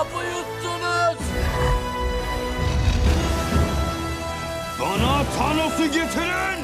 hapı yuttunuz. Bana Thanos'u getirin!